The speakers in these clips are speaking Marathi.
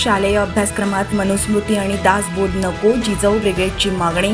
शालेय अभ्यासक्रमात मनुस्मृती आणि दासबोध नको जिजाऊ ब्रिगेडची मागणी.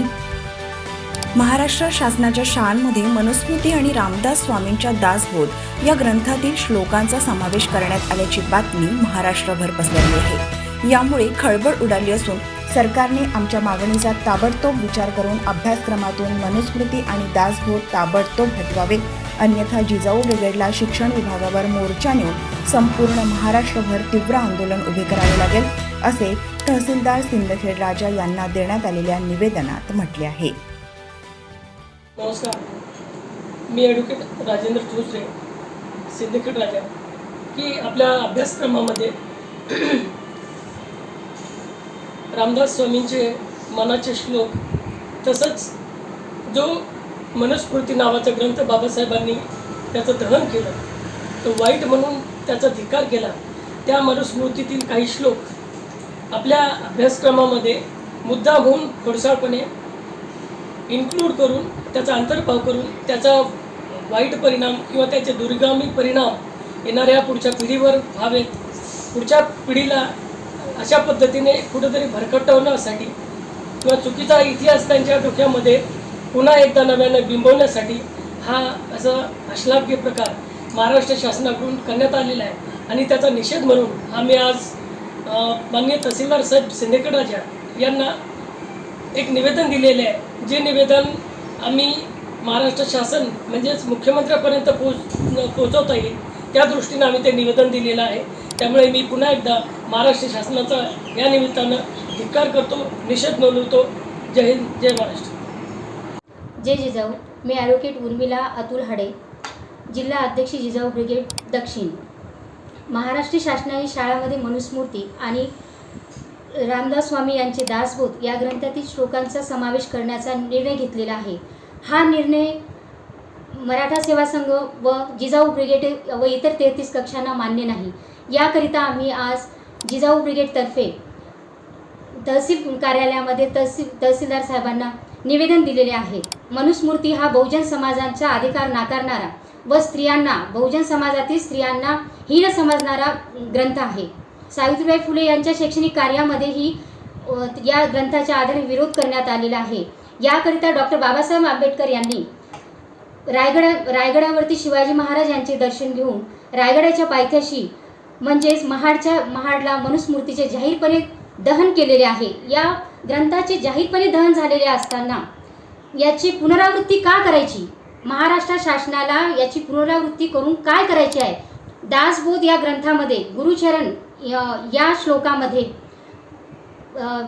महाराष्ट्र शासनाच्या शाळांमध्ये मनुस्मृती आणि रामदास स्वामींच्या दासबोध या ग्रंथातील श्लोकांचा समावेश करण्यात आल्याची बातमी महाराष्ट्रभर पसरली आहे. यामुळे खळबळ उडाली असून सरकारने आमच्या मागणीचा ताबडतोब विचार करून अभ्यासक्रमातून मनुस्मृती आणि दासबोध ताबडतोब हटवावेत अन्यथा जिजाऊ ब्रिगेडला शिक्षण विभागावर मोर्चा नेऊन संपूर्ण महाराष्ट्रभर तीव्र आंदोलन उभे करावे लागेल असे तहसीलदार सिंदखेड राजा यांना देण्यात आलेल्या निवेदनात म्हटले आहे. नमस्कार. मी ॲडव्होकेट राजेंद्र चोसरे सिद्धखेड राजा की आपल्या अभ्यासक्रमामध्ये रामदास स्वामींचे मनाचे श्लोक तसंच जो मनस्फूर्ती नावाचा ग्रंथ बाबासाहेबांनी त्याचं दहन केलं. तो वाईट म्हणून त्याचा धिकार केला. त्या मनुस्मृतीतील काही श्लोक आपल्या अभ्यासक्रमामध्ये मुद्दा होऊन खोडसाळपणे इन्क्लूड करून त्याचा अंतर्भाव करून त्याचा वाईट परिणाम किंवा त्याचे दुर्गामी परिणाम येणाऱ्या पुढच्या पिढीवर व्हावेत. पुढच्या पिढीला अशा पद्धतीने कुठंतरी भरकटवण्यासाठी किंवा चुकीचा इतिहास त्यांच्या डोक्यामध्ये पुन्हा एकदा नव्यानं बिंबवण्यासाठी हा असा अश्लाघ्य प्रकार महाराष्ट्र शासनाकडून करण्यात आलेला आहे. आणि त्याचा निषेध म्हणून आम्ही आज माननीय तहसीलदार साहेब सिंदेकर राजा यांना एक निवेदन दिलेले आहे. जे निवेदन आम्ही महाराष्ट्र शासन म्हणजेच मुख्यमंत्र्यापर्यंत पोच पोचवता येईल त्या दृष्टीनं आम्ही ते निवेदन दिलेलं आहे. त्यामुळे मी पुन्हा एकदा महाराष्ट्र शासनाचा या निमित्तानं धिक्कार करतो निषेध नोंदवतो. जय हिंद जय महाराष्ट्र. जय जिजाऊ मी ॲडव्होकेट उर्मिला अतुल हाडे जिल्हा अध्यक्ष जिजाऊ ब्रिगेड दक्षिण. महाराष्ट्र शासनाने शाळामध्ये मनुस्मृती आणि रामदास स्वामी यांचे दासबोध या ग्रंथातील श्लोकांचा समावेश करण्याचा निर्णय घेतलेला आहे. हा निर्णय मराठा सेवा संघ व जिजाऊ ब्रिगेड व इतर तेहतीस कक्षांना मान्य नाही. याकरिता आम्ही आज जिजाऊ ब्रिगेडतर्फे तहसील कार्यालयामध्ये तहसील तहसीलदार साहेबांना निवेदन दिलेले आहे. मनुस्मृती हा बहुजन समाजांचा अधिकार नाकारणारा व स्त्रियांना बहुजन समाजातील स्त्रियांना हीन समजणारा ग्रंथ आहे. सावित्रीबाई फुले यांच्या शैक्षणिक कार्यामध्येही या ग्रंथाच्या आधारे विरोध करण्यात आलेला आहे. याकरिता डॉक्टर बाबासाहेब आंबेडकर यांनी रायगडा रायगडावरती शिवाजी महाराज यांचे दर्शन घेऊन रायगडाच्या पायथ्याशी म्हणजेच महाडच्या महाडला मनुस्मृतीचे जाहीरपणे दहन केलेले आहे. या ग्रंथाचे जाहीरपणे दहन झालेले असताना याची पुनरावृत्ती का करायची? महाराष्ट्र शासनाला याची पुनरावृत्ती करून काय करायची आहे? दासबोध या ग्रंथामध्ये गुरुचरण या- श्लोकामध्ये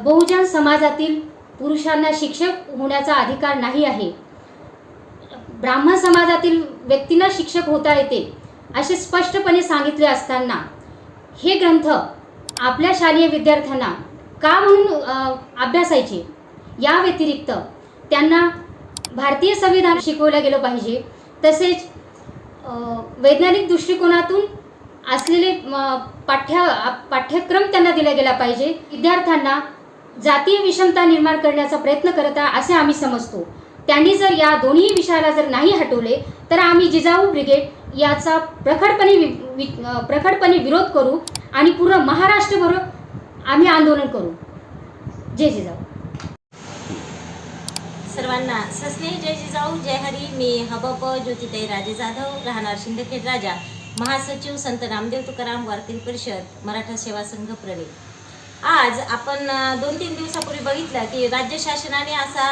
बहुजन समाजातील पुरुषांना शिक्षक होण्याचा अधिकार नाही आहे. ब्राह्मण समाजातील व्यक्तींना शिक्षक होता येते असे स्पष्टपणे सांगितले असताना हे ग्रंथ आपल्या शालेय विद्यार्थ्यांना का म्हणून अभ्यासायचे? या व्यतिरिक्त त्यांना भारतीय संविधान शिकवलं गेलं पाहिजे. तसेच वैज्ञानिक दृष्टिकोनातून असलेले पाठ्य पाठ्यक्रम त्यांना दिला गेला पाहिजे. विद्यार्थ्यांना जातीय विषमता निर्माण करण्याचा प्रयत्न करत आहे असे आम्ही समजतो. त्यांनी जर या दोन्ही विषयाला जर नाही हटवले तर आम्ही जिजाऊ ब्रिगेड याचा प्रखडपणे वि, वि, प्रखडपणे विरोध करू आणि पूर्ण महाराष्ट्रभर आम्ही आंदोलन करू. जय जिजाऊ. सर्वांना सस्ने जय जिजाऊ जय हरी. मी हबप ज्योतिताई राजे जाधव राहणार शिंदखेड राजा. महासचिव संत रामदेव तुकाराम वारकरी परिषद मराठा सेवा संघ प्रणे आज आपण दोन तीन दिवसापूर्वी बघितलं की राज्य शासनाने असा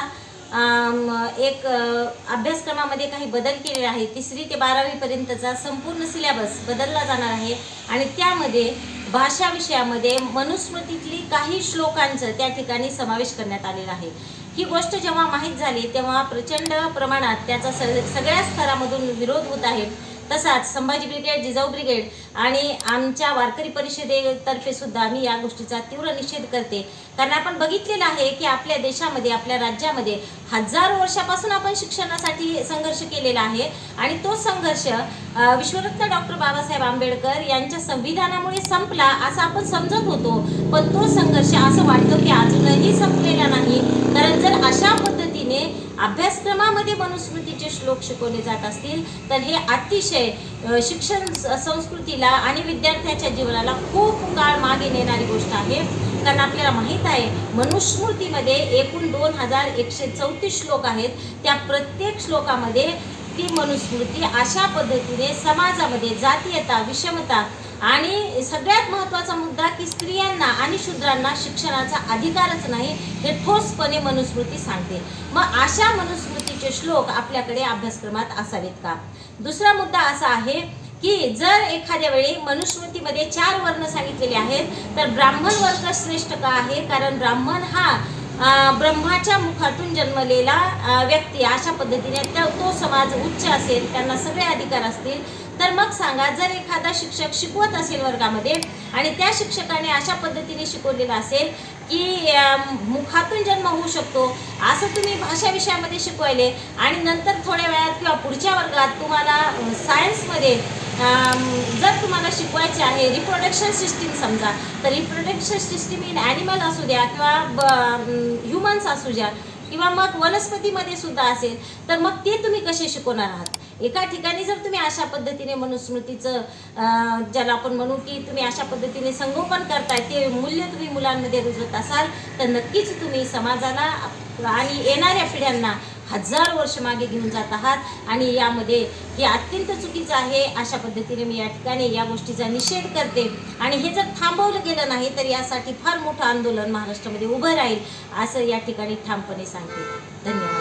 एक अभ्यासक्रमामध्ये काही बदल केले आहे तिसरी ते बारावीपर्यंतचा संपूर्ण सिलेबस बदलला जाणार आहे. आणि त्यामध्ये भाषा विषयामध्ये मनुस्मृतीतली काही श्लोकांचं त्या ठिकाणी समावेश करण्यात आलेला आहे. ही गोष्ट जेव्हा माहीत झाली तेव्हा प्रचंड प्रमाणात त्याचा सगळ्या स्तरामधून विरोध होत आहे. तसाच संभाजी ब्रिगेड जिजाऊ ब्रिगेड आणि आमच्या वारकरी परिषदेतर्फे सुद्धा मी या गोष्टीचा तीव्र निषेध करते. कारण आपण बघितलेलं आहे की आपल्या देशामध्ये आपल्या राज्यामध्ये हजारो वर्षापासून आपण शिक्षणासाठी संघर्ष केलेला आहे. आणि तो संघर्ष विश्वरत्न डॉक्टर बाबासाहेब आंबेडकर यांच्या संविधानामुळे संपला असं आपण समजत होतो. पण तो संघर्ष असं वाटतं की अजूनही संपलेला नाही. कारण जर अशा पद्धतीने अभ्यासक्रमामध्ये मनुस्मृतीचे श्लोक शिकवले जात असतील तर हे अतिशय शिक्षण संस्कृतीला आणि विद्यार्थ्याच्या जीवनाला खूप काळ मागे नेणारी गोष्ट आहे. कारण आपल्याला माहीत आहे मनुस्मृतीमध्ये एकूण दोन हजार एकशे चौतीस श्लोक आहेत. त्या प्रत्येक श्लोकामध्ये ती मनुस्मृती अशा पद्धतीने समाजामध्ये जातीयता विषमता आणि सगळ्यात महत्त्वाचा मुद्दा की स्त्रियांना आणि शूद्रांना शिक्षणाचा अधिकारच नाही हे ठोसपणे मनुस्मृती सांगते. मग अशा मनुस्मृतीचे श्लोक आपल्याकडे अभ्यासक्रमात असावेत का? दुसरा मुद्दा असा आहे की जर एखाद्या वेळी मनुस्मृतीमध्ये चार वर्ण सांगितलेले आहेत तर ब्राह्मण वर्ग श्रेष्ठ का आहे? कारण ब्राह्मण हा ब्रह्माच्या मुखातून जन्मलेला व्यक्ती अशा पद्धतीने त्या- तो समाज उच्च असेल त्यांना सगळे अधिकार असतील तर मग सांगा जर एखादा शिक्षक शिकवत असेल वर्गामध्ये आणि त्या शिक्षकाने अशा पद्धतीने शिकवलेलं असेल की मुखातून जन्म होऊ शकतो असं तुम्ही भाषा विषयामध्ये शिकवायले आणि नंतर थोड्या वेळात किंवा पुढच्या वर्गात तुम्हाला सायन्समध्ये जर तुम्हाला शिकवायचे आहे रिप्रोडक्शन सिस्टीम समजा तर रिप्रोडक्शन सिस्टीम इन ॲनिमल असू द्या किंवा ह्युमन्स असू द्या किंवा मग वनस्पतीमध्ये सुद्धा असेल तर मग ते तुम्ही कसे शिकवणार आहात? एका ठिकाणी जर तुम्ही अशा पद्धतीने मनुस्मृतीचं ज्याला आपण म्हणू की तुम्ही अशा पद्धतीने संगोपन करताय ते मूल्य तुम्ही मुलांमध्ये रुजवत असाल तर नक्कीच तुम्ही समाजाला आणि येणाऱ्या पिढ्यांना हजार वर्ष मागे घेऊन जात आहात आणि यामध्ये हे अत्यंत चुकीचं आहे. अशा पद्धतीने मी या ठिकाणी या गोष्टीचा निषेध करते. आणि हे जर थांबवलं गेलं नाही तर यासाठी फार मोठं आंदोलन महाराष्ट्रामध्ये उभं राहील असं या ठिकाणी ठामपणे सांगते. धन्यवाद.